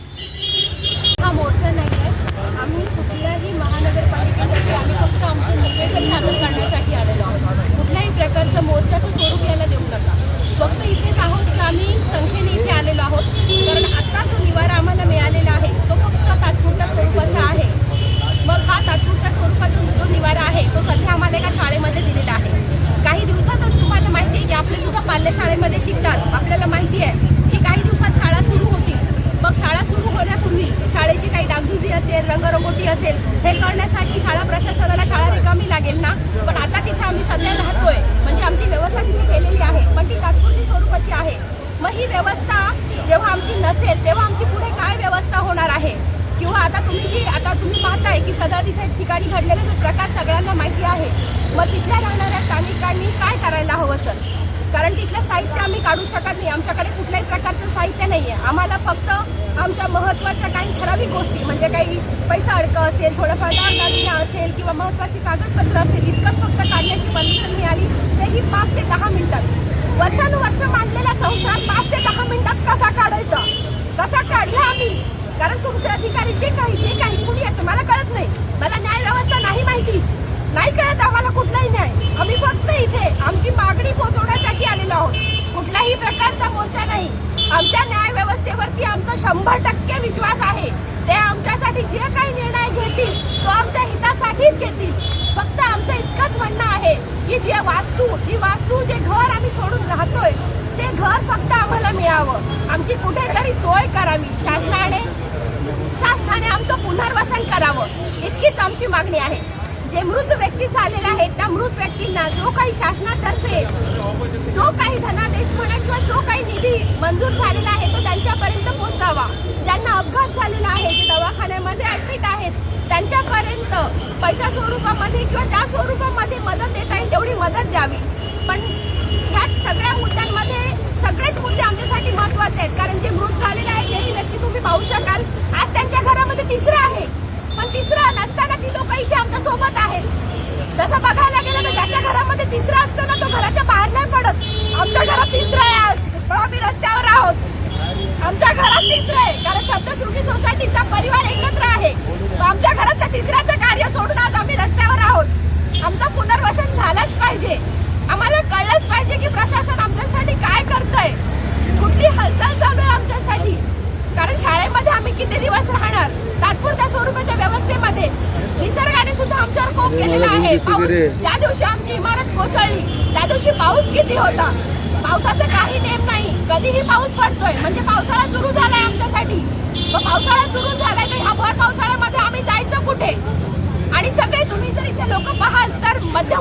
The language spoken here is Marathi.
हा मोर्चा नाही आहे. आम्ही कुठल्याही महानगरपालिकेसाठी आम्ही फक्त आमचं निवेदन सादर करण्यासाठी आलेलो आहोत. कुठल्याही प्रकारचा मोर्चाचं स्वरूप यायला देऊ नका फक्त इथेच आहोत की आम्ही संख्येने इथे आलेलो आहोत कारण आता जो निवारा आम्हाला मिळालेला आहे. तो फक्त तात्पुरत्या स्वरूपाचा आहे. मग हा तात्पुरत्या स्वरूपाचा जो निवारा आहे तो सध्या आम्हाला एका शाळेमध्ये दिलेला आहे. काही दिवसातच तुम्हाला माहिती आहे की आपले सुद्धा पाल्य शाळेमध्ये शिकतात. आपल्याला माहिती आहे की काही दिवसात शाळा सुरू होतील. मग शाळा सुरू होण्यापूर्वी शाळेची काही डागडुजी असेल रंगरंगोटी असेल हे करण्यासाठी शाळा प्रशासनाला शाळा रिकामी लागेल ना? पण आता तिथे आम्ही सध्या राहतोय. म्हणजे आमची व्यवस्था तिथे केलेली आहे. पण ती तात्पुरती स्वरूपाची आहे. मग ही व्यवस्था जेव्हा आमची नसेल तेव्हा आमची पुढे काय व्यवस्था होणार आहे किंवा आता तुम्ही जी आता तुम्ही पाहताय की सदा तिथे ठिकाणी घडलेला जो प्रकार सगळ्यांना माहिती आहे. मग तिथल्या राहणाऱ्या स्थानिकांनी काय करायला हवं सर? कारण तिथलं साहित्य आम्ही काढू शकत नाही. आमच्याकडे कुठल्याही प्रकारचं साहित्य नाही आहे आम्हाला फक्त आमच्या महत्त्वाच्या काही ठराविक गोष्टी म्हणजे काही पैसा अडकं असेल थोडंफार दागिना असेल किंवा महत्त्वाची कागदपत्र असेल इतकंच फक्त काढण्याची परमिशन मिळाली तेही पाच ते दहा मिनिटात. वर्षानुवर्ष मांडलेला संसार पाच ते दहा मिनिटात कसा काढायचा कसा काढला आम्ही कारण तुमचे अधिकारी जे काही जे काही कुणी येतं मला कळत नाही मला न्याय व्यवस्था नाही माहिती नाही कळत आम्हाला कुठलाही न्याय आम्ही फक्त इथे आमची मागणी पोहोचवण्यासाठी आलेलो आहोत कुठल्याही प्रकारचा मोर्चा नाही आमच्या न्याय व्यवस्थेवरती आमचा शंभर टक्के विश्वास आहे. ते आमच्यासाठी जे काही निर्णय घेतील तो आमच्या हितासाठीच घेतील. फक्त आमचं इतकंच म्हणणं आहे की जे वास्तू जी वास्तू जे घर आम्ही सोडून राहतोय ते घर फक्त आम्हाला मिळावं. आमची कुठेतरी सोय करावी. शासनाने शासनाने आमचं पुनर्वसन करावं. इतकीच आमची मागणी आहे. जे मृत व्यक्ती झालेले आहेत त्या मृत व्यक्तींना जो काही शासनातर्फे जो काही धनादेश म्हणा किंवा मंजूर झालेला आहे तो त्यांच्यापर्यंत पोहोचावा. ज्यांना अपघात झालेला आहे जे दवाखान्यामध्ये ऍडमिट आहेत त्यांच्यापर्यंत पैशा स्वरूपामध्ये किंवा ज्या स्वरूपामध्ये मदत देता येईल तेवढी मदत द्यावी. पण ह्या सगळ्या मुद्द्यांमध्ये सगळेच मुद्दे आमच्यासाठी महत्त्वाचे आहेत. कारण जे मृत झालेले आहेत तेही व्यक्ती तुम्ही पाहू शकाल. आज त्यांच्या घरामध्ये तिसरं आहे. पण तिसरं नसताना ती लोक इथे आमच्यासोबत आहेत. तसं बघायला गेलं तर ज्याच्या घरामध्ये तिसरं असतं ना तो घराच्या बाहेर नाही पडत. आमच्या घरात तिसरं आहे आज पण आम्ही रस्त्यावर आहोत आमच्या घरात तिसरं आहे कारण सप्तशृंगी सोसायटीचा परिवार एकत्र आहे. आमच्या घरात त्या तिसऱ्याचं कार्य सोडून आज आम्ही रस्त्यावर आहोत. आमचं पुनर्वसन झालंच पाहिजे. आम्हाला कळलंच पाहिजे की प्रशासन आमच्यासाठी काय करतंय. कुठली हालचाल चालू आहे आमच्यासाठी? कारण शाळेमध्ये आम्ही किती दिवस राहणार? तात्पुरत्या स्वरूपाच्या व्यवस्थेमध्ये. निसर्गाने सुद्धा आमच्यावर कोप केलेला आहे. पाऊस ज्या दिवशी आमची इमारत कोसळली. त्या दिवशी पाऊस किती होता? पावसाचा काही नेम नाही. कधीही पाऊस पडतोय. म्हणजे पावसाळा सुरू झालाय Mas tem